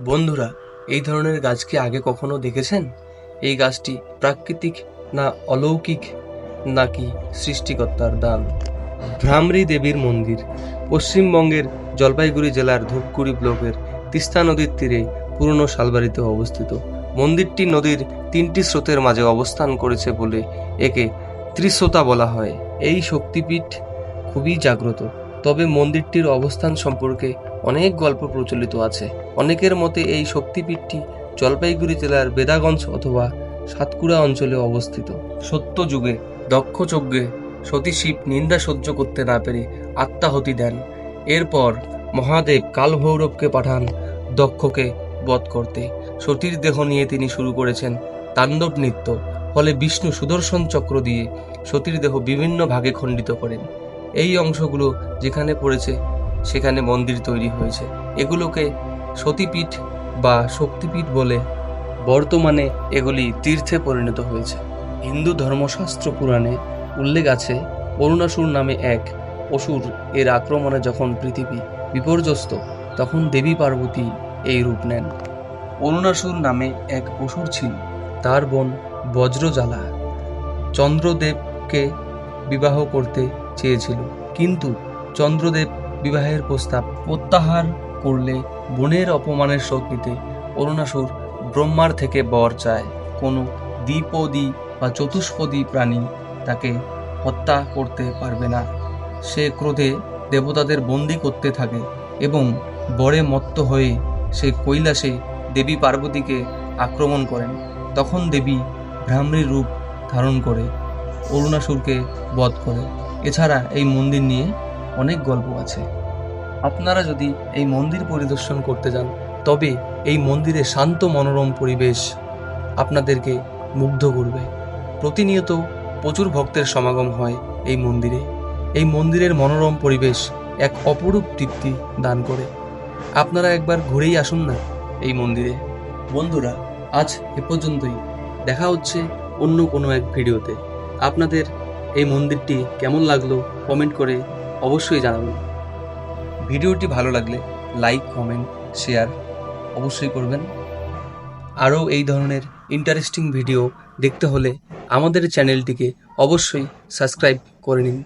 বন্ধুরা, এই ধরনের গাছ কি আগে কখনো দেখেছেন? এই গাছটি প্রাকৃতিক না অলৌকিক নাকি সৃষ্টিকর্তার দান? ভ্রামরী দেবীর মন্দির, পশ্চিমবঙ্গের জলপাইগুড়ি জেলার ধূপগুড়ি ব্লকের তিস্তা নদীর তীরে পুরনো শালবাড়িতে অবস্থিত। মন্দিরটি নদীর তিনটি স্রোতের মাঝে অবস্থান করেছে বলে একে ত্রিস্রোতা বলা হয়। এই শক্তিপীঠ খুবই জাগ্রত। তবে মন্দিরটির অবস্থান সম্পর্কে অনেক গল্প প্রচলিত আছে। অনেকের মতে এই শক্তিপীঠটি জলপাইগুড়ি জেলার বেদাগঞ্জ অথবা সাতকুড়া অঞ্চলে অবস্থিত। সত্য যুগে, দক্ষ যজ্ঞে সতী শিব নিন্দা সহ্য করতে না পেরে আত্মাহতি দেন। এরপর মহাদেব কালভৈরবকে পাঠান দক্ষকে বধ করতে। সতীর দেহ নিয়ে তিনি শুরু করেছেন তাণ্ডব নৃত্য। ফলে বিষ্ণু সুদর্শন চক্র দিয়ে সতীর দেহ বিভিন্ন ভাগে খণ্ডিত করেন। এই অংশগুলো যেখানে পড়েছে, সেখানে মন্দির তৈরি হয়েছে। এগুলোকে সতীপীঠ বা শক্তিপীঠ বলে বর্তমানে এগুলি তীর্থে পরিণত হয়েছে। হিন্দু ধর্মশাস্ত্র পুরাণে উল্লেখ আছে, অরুণাসুর নামে এক অসুর এর আক্রমণে যখন পৃথিবী বিপর্যস্ত, তখন দেবী পার্বতী এই রূপ নেন। অরুণাসুর নামে এক অসুর ছিল, তার বোন বজ্রজ্বালা। চন্দ্রদেবকে বিবাহ করতে চেয়েছিল, কিন্তু চন্দ্রদেব বিবাহের প্রস্তাব প্রত্যাহার করলে বোনের অপমানের শোধ নিতে অরুণাসুর ব্রহ্মার থেকে বর চায়। কোনো দ্বিপদী বা চতুষ্পদী প্রাণী তাকে হত্যা করতে পারবে না। সে ক্রোধে দেবতাদের বন্দি করতে থাকে এবং বরে মত্ত হয়ে সে কৈলাসে দেবী পার্বতীকে আক্রমণ করেন। তখন দেবী ভ্রামরীর রূপ ধারণ করে, অরুণাসুরকে বধ করে। এছাড়া এই মন্দির নিয়ে অনেক গল্প আছে। আপনারা যদি এই মন্দির পরিদর্শন করতে যান, তবে এই মন্দিরে শান্ত মনোরম পরিবেশ আপনাদেরকে মুগ্ধ করবে। প্রতিনিয়ত প্রচুর ভক্তের সমাগম হয় এই মন্দিরে। এই মন্দিরের মনোরম পরিবেশ এক অপরূপ তৃপ্তি দান করে। আপনারা একবার ঘুরেই আসুন না এই মন্দিরে। বন্ধুরা, আজ এ পর্যন্তই। দেখা হচ্ছে অন্য কোনো এক ভিডিওতে। আপনাদের এই মন্দিরটি কেমন লাগল কমেন্ট করে অবশ্যই জানাবেন। ভিডিওটি ভালো লাগলে লাইক, কমেন্ট, শেয়ার অবশ্যই করবেন। আরও এই ধরনের ইন্টারেস্টিং ভিডিও দেখতে হলে আমাদের চ্যানেলটিকে অবশ্যই সাবস্ক্রাইব করে নিন।